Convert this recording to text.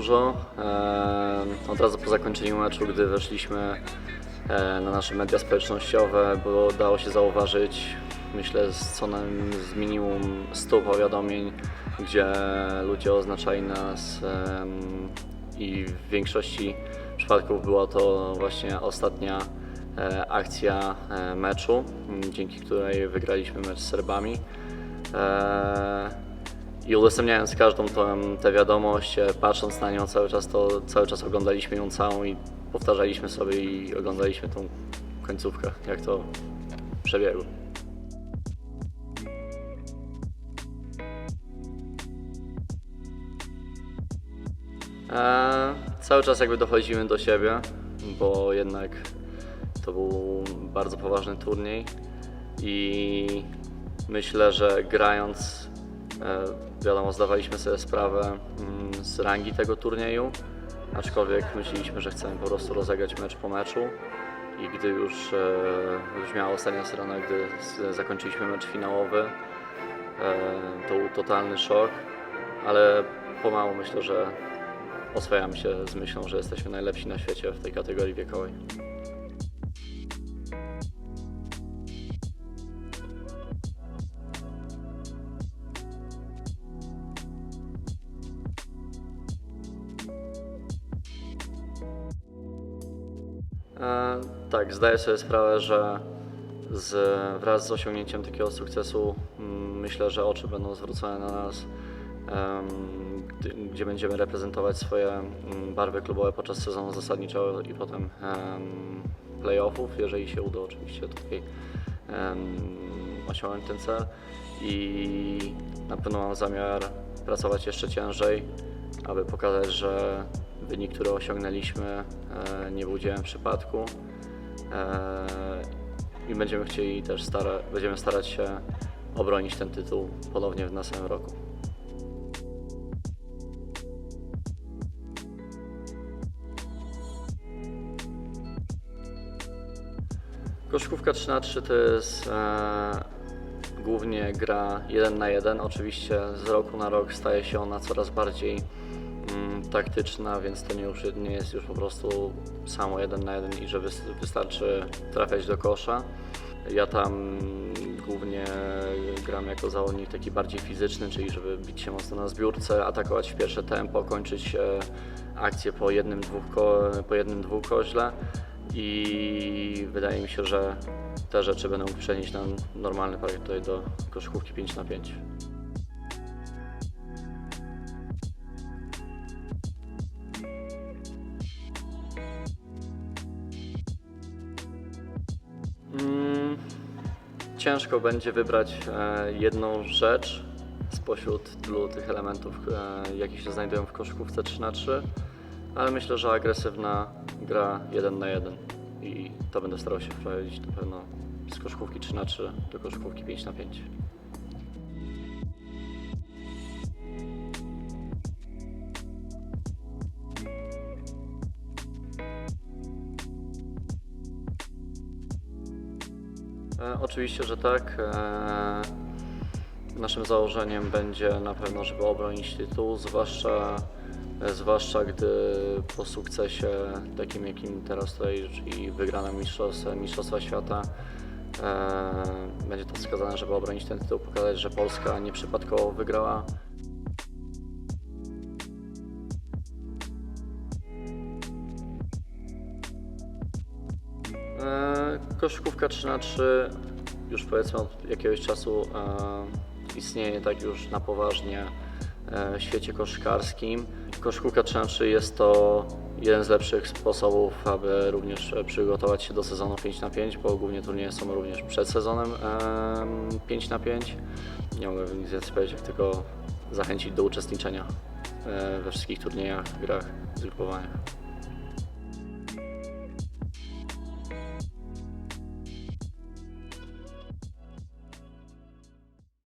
dużo. Od razu po zakończeniu meczu, gdy weszliśmy e, na nasze media społecznościowe, było, dało się zauważyć, myślę, z co z minimum 100 powiadomień, gdzie ludzie oznaczali nas i w większości przypadków była to właśnie ostatnia e, akcja e, meczu, dzięki której wygraliśmy mecz z Serbami. I udostępniając każdą tę wiadomość, e, patrząc na nią cały czas, to cały czas oglądaliśmy ją całą i powtarzaliśmy sobie i oglądaliśmy tą końcówkę, jak to przebiegło. E, cały czas jakby dochodzimy do siebie, bo jednak to był bardzo poważny turniej i myślę, że grając, wiadomo, zdawaliśmy sobie sprawę mm, z rangi tego turnieju, aczkolwiek myśleliśmy, że chcemy po prostu rozegrać mecz po meczu i gdy już, e, już miała ostatnia strona, gdy zakończyliśmy mecz finałowy, e, to był totalny szok, ale pomału myślę, że oswajamy się z myślą, że jesteśmy najlepsi na świecie w tej kategorii wiekowej. E, tak, zdaję sobie sprawę, że z, wraz z osiągnięciem takiego sukcesu myślę, że oczy będą zwrócone na nas, gdzie będziemy reprezentować swoje barwy klubowe podczas sezonu zasadniczego i potem em, playoffów, jeżeli się uda oczywiście tutaj osiągnąć ten cel. I na pewno mam zamiar pracować jeszcze ciężej, aby pokazać, że wynik, który osiągnęliśmy e, nie był dziełem przypadku e, i będziemy chcieli też stara, będziemy starać się obronić ten tytuł ponownie w następnym roku. Koszykówka 3 na 3 to jest e, głównie gra 1 na 1. Oczywiście z roku na rok staje się ona coraz bardziej taktyczna, więc to nie, już, nie jest już po prostu samo 1 na 1 i że wys, wystarczy trafiać do kosza. Ja tam głównie gram jako zawodnik taki bardziej fizyczny, czyli żeby bić się mocno na zbiórce, atakować w pierwsze tempo, kończyć e, akcję po jednym, dwóch, po jednym, dwóch koźle i wydaje mi się, że te rzeczy będą przenieść na normalny parkiet tutaj do koszykówki 5 na 5 Ciężko będzie wybrać e, jedną rzecz spośród tylu tych elementów, e, jakie się znajdują w koszykówce 3 na 3 ale myślę, że agresywna gra 1 na 1 i to będę starał się wprowadzić na pewno z koszykówki 3 na 3 do koszykówki 5 na 5 Oczywiście, że tak. E, Naszym założeniem będzie na pewno, żeby obronić tytuł, zwłaszcza, e, zwłaszcza gdy po sukcesie takim, jakim teraz tutaj, czyli wygrana mistrzostwa, mistrzostwa Świata, e, będzie to wskazane, żeby obronić ten tytuł, pokazać, że Polska nieprzypadkowo wygrała. Koszykówka 3 na 3 już powiedzmy od jakiegoś czasu e, istnieje tak już na poważnie e, w świecie koszykarskim. Koszykówka 3 na 3 jest to jeden z lepszych sposobów, aby również e, przygotować się do sezonu 5 na 5 bo głównie turnieje są również przed sezonem e, 5 na 5 Nie mogę nic więcej powiedzieć, tylko zachęcić do uczestniczenia we wszystkich turniejach, grach, zgrupowaniach.